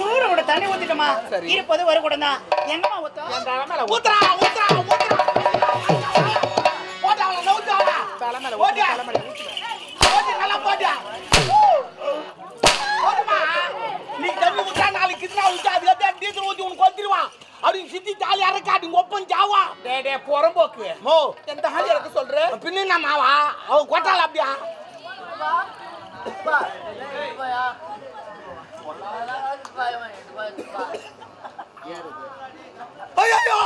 நூறு கூட தண்ணி ஊத்திட்டோமா இருப்பது ஒரு குடம் தான் என்னமா ஊத்தம் ஊத்துறா ஊத்துறா ஊத்துறா போட்டு அவளை நவுத்து போட்டு நல்லா போட்டுமா நீ தண்ணி ஊத்தா நாளைக்கு கிருஷ்ணா டீசல் ஊத்தி உனக்கு வந்துருவான் அப்படின்னு சித்தி தாலி அரைக்காட்டி ஜாவா புறம்போக்கு மோ. எந்த ஹாலி இறக்க சொல்ற மாவா அவன் கொட்டாள அப்படியா ஐயோ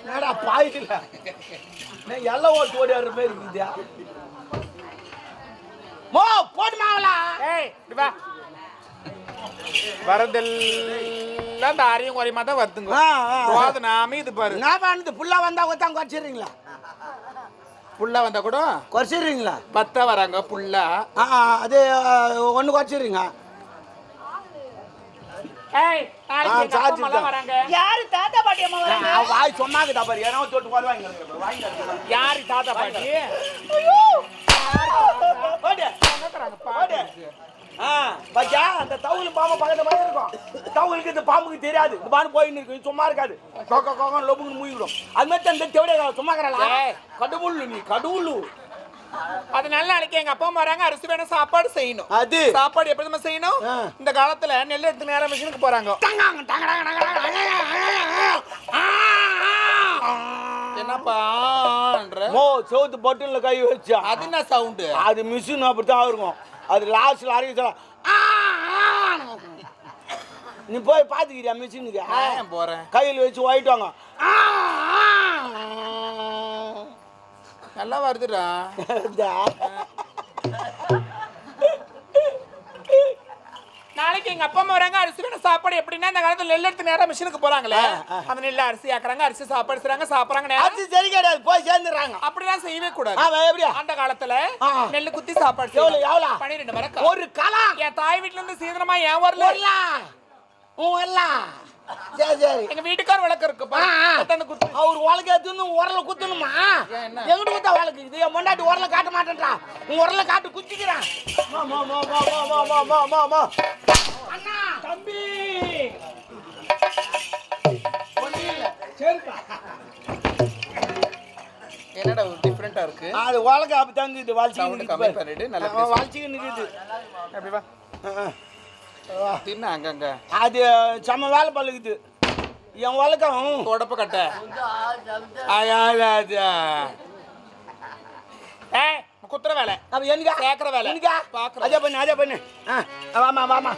என்னடா பாயில? நான் எல்லாம் ஓட்டு ஓடியாடுற மாதிரி இருக்குதா மோ போட்டு மாவலா ஏய் இப்படி வா. வரதெல்லாம் இந்த அரையும் குறையுமா தான் வருதுங்க. போது நாம இது பாரு. நான் புல்லா வந்தா கொத்தான் குறைச்சிடுறீங்களா? புல்லா வந்தா கூட குறைச்சிடுறீங்களா? பத்தா வராங்க புல்லா ஆ அது ஒன்று குறைச்சிடுறீங்க. யாரு தாத்தா பாட்டி அம்மா வராங்க? வாய் சொன்னாங்கடா பாரு ஏனோ தொட்டு பாரு யாரு தாத்தா பாட்டி? பாத்தியா அந்த தவுல் பாம்பு பக்கத்துல மாதிரி இருக்கும் தவுலுக்கு இந்த பாம்புக்கு தெரியாது இந்த பாம்பு போயின்னு இருக்கு சும்மா இருக்காது கொக்க கொக்க லொபுன்னு மூழ்கிடும் அது மாதிரி அந்த தெவிட சும்மா ஏய். கடவுள் நீ கடவுள் அதனால நாளைக்கு எங்க அப்பா அம்மா வராங்க அரிசி வேணும் சாப்பாடு செய்யணும் அது சாப்பாடு எப்படி தெரியுமா செய்யணும். இந்த காலத்துல நெல் எடுத்து நேரம் மிஷினுக்கு போறாங்க. என்னப்பான்ற மோ சவுத்து பட்டன்ல கை வச்சா அது என்ன சவுண்டு அது மிஷின் அப்படித்தான் இருக்கும் அது லாஸ்ட்ல அரைக்க நீ போய் பாத்துக்கிறியா மிஷினுக்கு? ஏன் போறேன்? கையில் வச்சு ஒயிட்டுவாங்க நல்லா வருதுடா. நாளைக்கு எங்க அப்பா அம்மா வராங்க அரிசி வேணும் சாப்பாடு எப்படின்னா இந்த காலத்துல நெல் எடுத்து நேரம் மிஷினுக்கு போறாங்களே. அந்த நெல் அரிசி ஆக்குறாங்க அரிசி சாப்பாடு செய்றாங்க சாப்பிடுறாங்க அது சரி கிடையாது போய் சேர்ந்துடுறாங்க. அப்படிலாம் செய்யவே கூடாது. எப்படியா? அந்த காலத்துல ஆ. நெல்லு குத்தி சாப்பாடு எவ்வளவு? பன்னிரெண்டு மரக்கா. ஒரு கலாம் என் தாய் வீட்டுல இருந்து சீதனமா ஏன் வரல? வரலாம் சரி விளக்கு இருக்குப்பா குத்து. அவர் உலக உரல குத்தணுமா? எங்கிட்டு குத்தா உலக்கு இது என் உரல காட்ட மாட்டேன்றா. உன் உரல காட்டு குத்திக்கிறான். அண்ணா! தம்பி! என்னடா ஒரு டிஃப்ரெண்டா இருக்கு? அது உலக அப்படி தான் இது வாழ்ச்சி வாழ்ச்சி நிற்குது அப்படி வா. தின்ன அங்கங்க அது செம்ம வேலை பழுகுது. என் உலகம் தொடப்ப கட்ட. ஏய் குத்துற வேலை. அப்ப எனக்கா கேக்குற வேலை. எனக்கா பாக்குறேன். அதே பண்ணு அதே பண்ணு. ஆ வாமா வாமா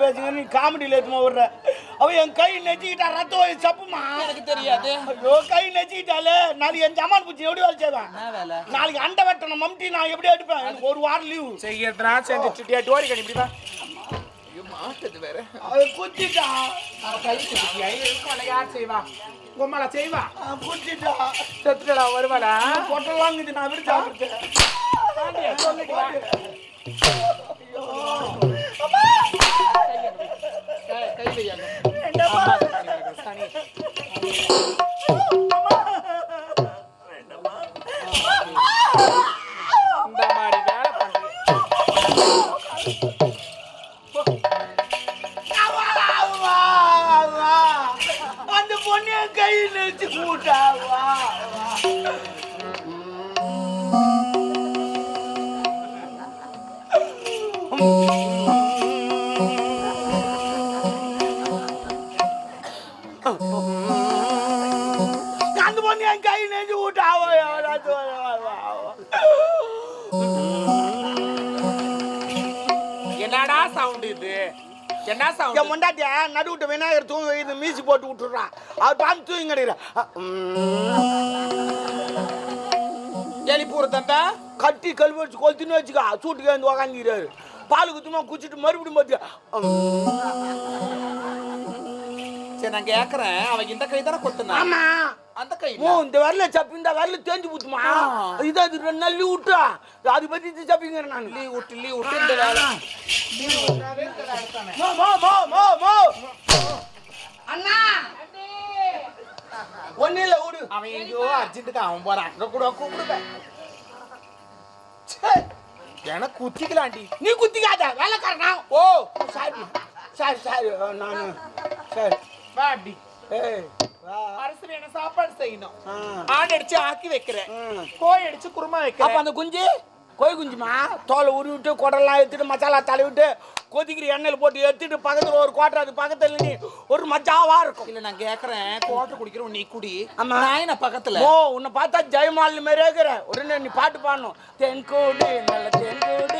பேசுங்க நீ காமெடியில எடுத்துமா விடுற. அவ என் கை நெச்சிக்கிட்டா ரத்தம் வழி சப்புமா? எனக்கு தெரியாது. ஐயோ கை நெச்சிக்கிட்டாலே நாளைக்கு என் ஜமான் பூச்சி எப்படி வேலை செய்வேன்? நாளைக்கு அண்டை வெட்டணும் மம்டி நான் எப்படி எடுப்பேன்? எனக்கு ஒரு வாரம் லீவு செய்யறதுனா செஞ்சு சுட்டியா? டோரி கணி இப்படி வா ஐயோ மாட்டது வேற. அவன் குத்திட்டா. கை யார் செய்வா? உம்மால செய்வா? குத்திட்டா. செத்துடா வருவாடா பொட்டலாங்குது நான் விட்டு சொல்லிக்கலாம் கை வையாங்க சனி இந்த மாதிரி வேலை பண்ணுறேன் கை நெச்சு கூட்டாவா Oh. என்ன என் சவுண்ட் முண்டாட்டிய நடுவிட்ட விநாயகர் தூங்க வைத்து மீசி போட்டு விட்டுறான் அவர் பாம்பு தூங்கி கிடைக்கிற எலிப்பூர் தந்தா கட்டி கழுவி வச்சு கொளுத்துன்னு வச்சுக்கா. சூட்டுக்கு வந்து உக்காந்துக்கிறாரு. பால் குத்துமா குச்சிட்டு மறுபடியும் பார்த்து சரி நான் கேக்குறேன். அவன் இந்த கை தானே கொத்துனா? ஆமா. அந்த கை ஓ இந்த வரல சப்பி இந்த வரல தேஞ்சு ஆ. இது அது ரெண்டு நாள் லீவ் விட்டா அது பத்தி இது சப்பிங்கிறேன் நான். லீவ் விட்டு லீவ் விட்டு. இந்த வேலை. மோ மோ மோ மோ மோ. அண்ணா! ஒன்னும் இல்லை விடு அவன் எங்கேயோ அர்ஜென்ட்டுக்கு அவன் போறான். இங்க கூட கூப்பிடுங்க எனக்கு குத்திக்கலாண்டி. நீ குத்திக்காத. வேலைக்காரனா? ஓ. சாரி. Sorry sorry. நான். சரி. வா அப்படி ஏய். அரசு என்ன சாப்பாடு செய்யணும். ஆடு அடிச்சு ஆக்கி வைக்கிறேன். கோழி அடிச்சு குருமா அப்ப வைக்கிறேன் அந்த குஞ்சு? கோழி குஞ்சுமா? தோலை உருவிட்டு குடலாம் எடுத்துட்டு மசாலா தடவிட்டு கொதிக்கிற எண்ணெயில் போட்டு எடுத்துட்டு பக்கத்துல ஒரு கோட்டை அது பக்கத்துல நீ ஒரு மஜாவா இருக்கும். இல்ல நான் கேக்குறேன். கோட்டை குடிக்கிறோம் நீ குடி. ஆமா. என்ன பக்கத்துல? ஓ உன்னை பார்த்தா ஜெயமாலினி மாதிரியே இருக்கிற உடனே நீ பாட்டு பாடணும். தென்கோடு நல்ல தென்கோடு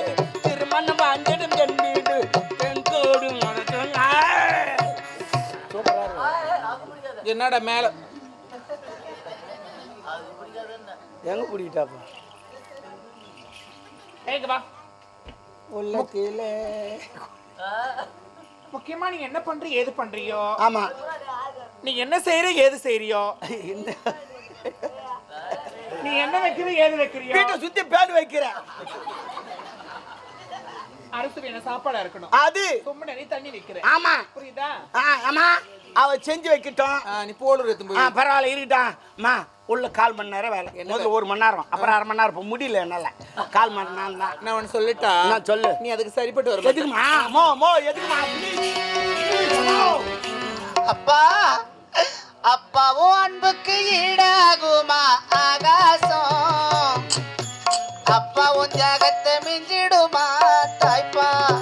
என்னடா மேல. எங்க பிடிக்கிட்டாப்பா முக்கியமா நீங்க என்ன பண்றீங்க ஏது பண்றியோ? ஆமா. நீ என்ன செய்யற ஏது செய்யறியோ இந்த நீ என்ன வைக்கிற ஏது வைக்கிறியோ? வீட்டை சுத்தி பேடு வைக்கிறேன். அரசு என்ன சாப்பாடா இருக்கணும். அது. சும்மா நிறைய தண்ணி வைக்கிறேன். ஆமா. புரியுதா? ஆமா அவ செஞ்சு வைக்கட்டும். நீ போலூர் எடுத்து பரவாயில்ல இருக்கட்டும் அம்மா உள்ள கால் மணி நேரம் வேலை. முதல்ல ஒரு மணி நேரம் அப்புறம் அரை மணி நேரம் இப்போ முடியல என்னால. கால் மணி நேரம் தான். நான் உனக்கு சொல்லட்டா? நான் சொல்லு. நீ அதுக்கு சரிப்பட்டு வர மாட்ட. எதுக்குமா? மோ மோ எதுக்குமா. அப்பா அப்பாவும் அன்புக்கு ஈடாகுமா? ஆகாசம். அப்பாவும் தியாகத்தை மிஞ்சிடுமா தாய்ப்பா?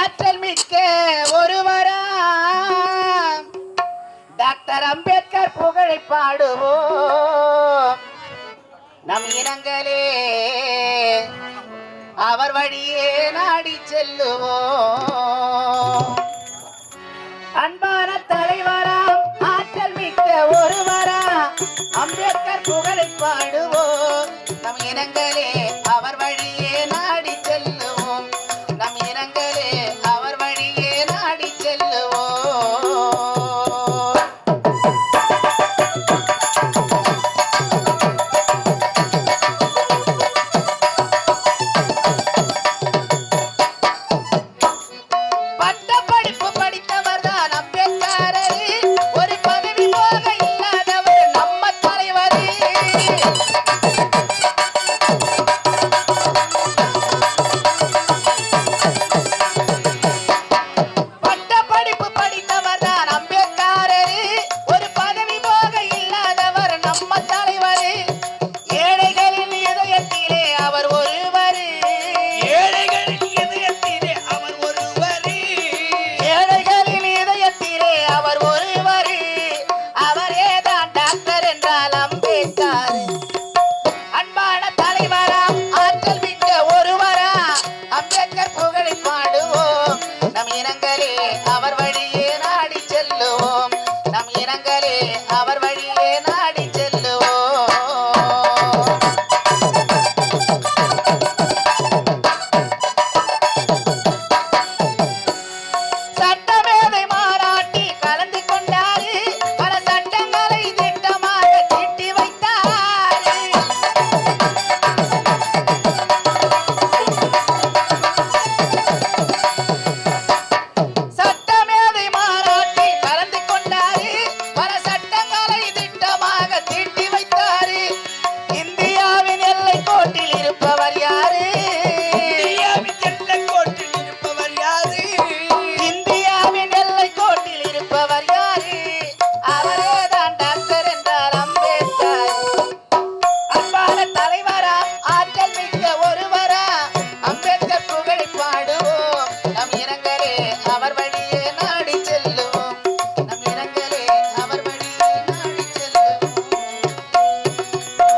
ஆற்றல் மிக்க ஒருவரா. டாக்டர் அம்பேத்கர் புகழை பாடுவோம். நம் இனங்களே அவர் வழியே நாடி செல்லுவோம். அன்பான தலைவரா ஆற்றல் மிக்க ஒருவரா. அம்பேத்கர் புகழை பாடுவோம். நம் இனங்களே அவர் Thank you.